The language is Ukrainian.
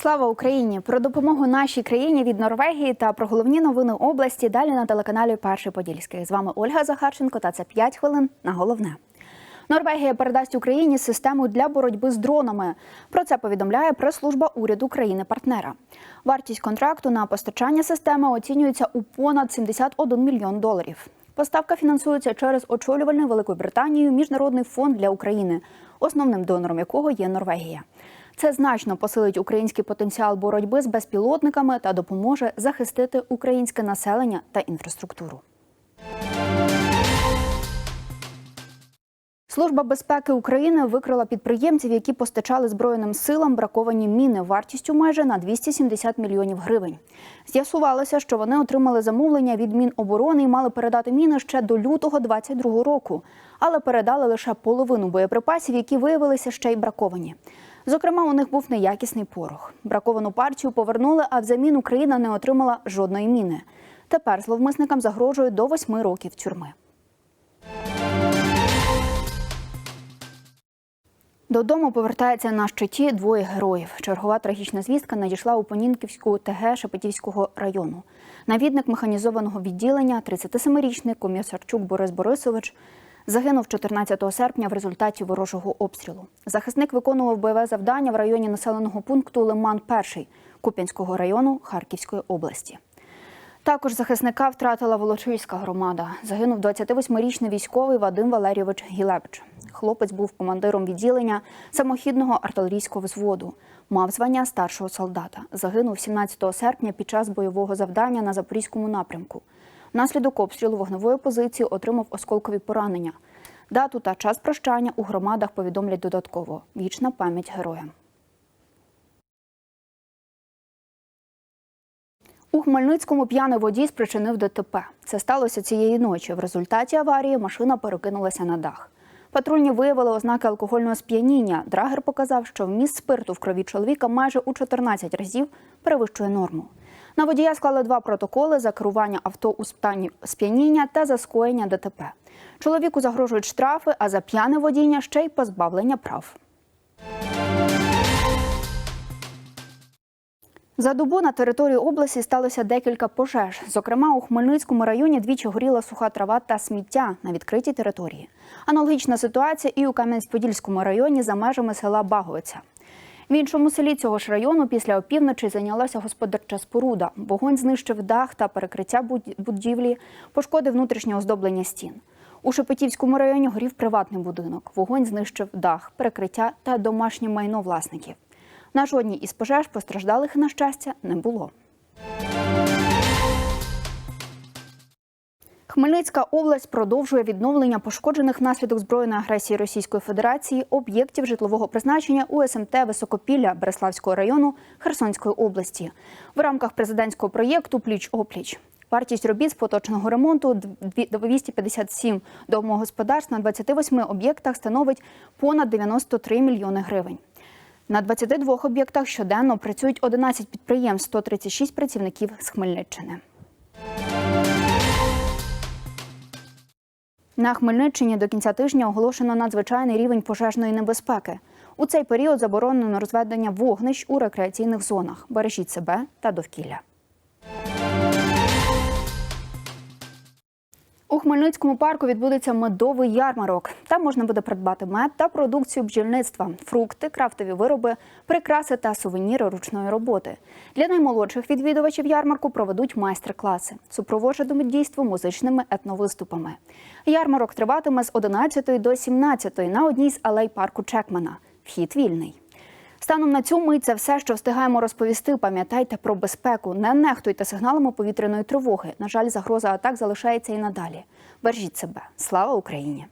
Слава Україні! Про допомогу нашій країні від Норвегії та про головні новини області далі на телеканалі Перший Подільський. З вами Ольга Захарченко та це 5 хвилин на головне. Норвегія передасть Україні систему для боротьби з дронами. Про це повідомляє прес-служба уряду країни-партнера. Вартість контракту на постачання системи оцінюється у понад 71 мільйон доларів. Поставка фінансується через очолювальний Великою Британією міжнародний фонд для України, основним донором якого є Норвегія. Це значно посилить український потенціал боротьби з безпілотниками та допоможе захистити українське населення та інфраструктуру. Служба безпеки України викрила підприємців, які постачали Збройним силам браковані міни вартістю майже на 270 мільйонів гривень. З'ясувалося, що вони отримали замовлення від Міноборони і мали передати міни ще до лютого 2022 року, але передали лише половину боєприпасів, які виявилися ще й браковані. Зокрема, у них був неякісний порох. Браковану партію повернули, а взамін Україна не отримала жодної міни. Тепер зловмисникам загрожує до восьми років тюрми. Додому повертається на щиті двоє героїв. Чергова трагічна звістка надійшла у Понінківську ТГ Шепетівського району. Навідник механізованого відділення, 37-річний Комісарчук Борис Борисович, загинув 14 серпня в результаті ворожого обстрілу. Захисник виконував бойове завдання в районі населеного пункту Лиман 1 Куп'янського району Харківської області. Також захисника втратила Волочиська громада. Загинув 28-річний військовий Вадим Валерійович Гілевич. Хлопець був командиром відділення самохідного артилерійського взводу. Мав звання старшого солдата. Загинув 17 серпня під час бойового завдання на запорізькому напрямку. Внаслідок обстрілу вогневої позиції отримав осколкові поранення. Дату та час прощання у громадах повідомлять додатково. Вічна пам'ять героям. У Хмельницькому п'яний водій спричинив ДТП. Це сталося цієї ночі. В результаті аварії машина перекинулася на дах. Патрульні виявили ознаки алкогольного сп'яніння. Драгер показав, що вміст спирту в крові чоловіка майже у 14 разів перевищує норму. На водія склали два протоколи за керування авто у стані сп'яніння та за скоєння ДТП. Чоловіку загрожують штрафи, а за п'яне водіння ще й позбавлення прав. За добу на території області сталося декілька пожеж. Зокрема, у Хмельницькому районі двічі горіла суха трава та сміття на відкритій території. Аналогічна ситуація і у Кам'янець-Подільському районі за межами села Баговиця. В іншому селі цього ж району після опівночі зайнялася господарча споруда. Вогонь знищив дах та перекриття будівлі, пошкодив внутрішнє оздоблення стін. У Шепетівському районі горів приватний будинок. Вогонь знищив дах, перекриття та домашнє майно власників. На жодній із пожеж постраждалих, на щастя, не було. Хмельницька область продовжує відновлення пошкоджених внаслідок збройної агресії Російської Федерації об'єктів житлового призначення у СМТ Високопілля Береславського району Херсонської області в рамках президентського проєкту Пліч опліч. Вартість робіт з поточного ремонту 257 домогосподарств на 28 об'єктах становить понад 93 мільйони гривень. На 22 об'єктах щоденно працюють 11 підприємств, 136 працівників з Хмельниччини. На Хмельниччині до кінця тижня оголошено надзвичайний рівень пожежної небезпеки. У цей період заборонено розведення вогнищ у рекреаційних зонах. Бережіть себе та довкілля. У Хмельницькому парку відбудеться медовий ярмарок. Там можна буде придбати мед та продукцію бджільництва, фрукти, крафтові вироби, прикраси та сувеніри ручної роботи. Для наймолодших відвідувачів ярмарку проведуть майстер-класи, супроводжуватимуть дійство музичними етновиступами. Ярмарок триватиме з 11 до 17 на одній з алей парку Чекмана. Вхід вільний. Станом на цю мить це все, що встигаємо розповісти. Пам'ятайте про безпеку. Не нехтуйте сигналами повітряної тривоги. На жаль, загроза атак залишається і надалі. Бережіть себе. Слава Україні!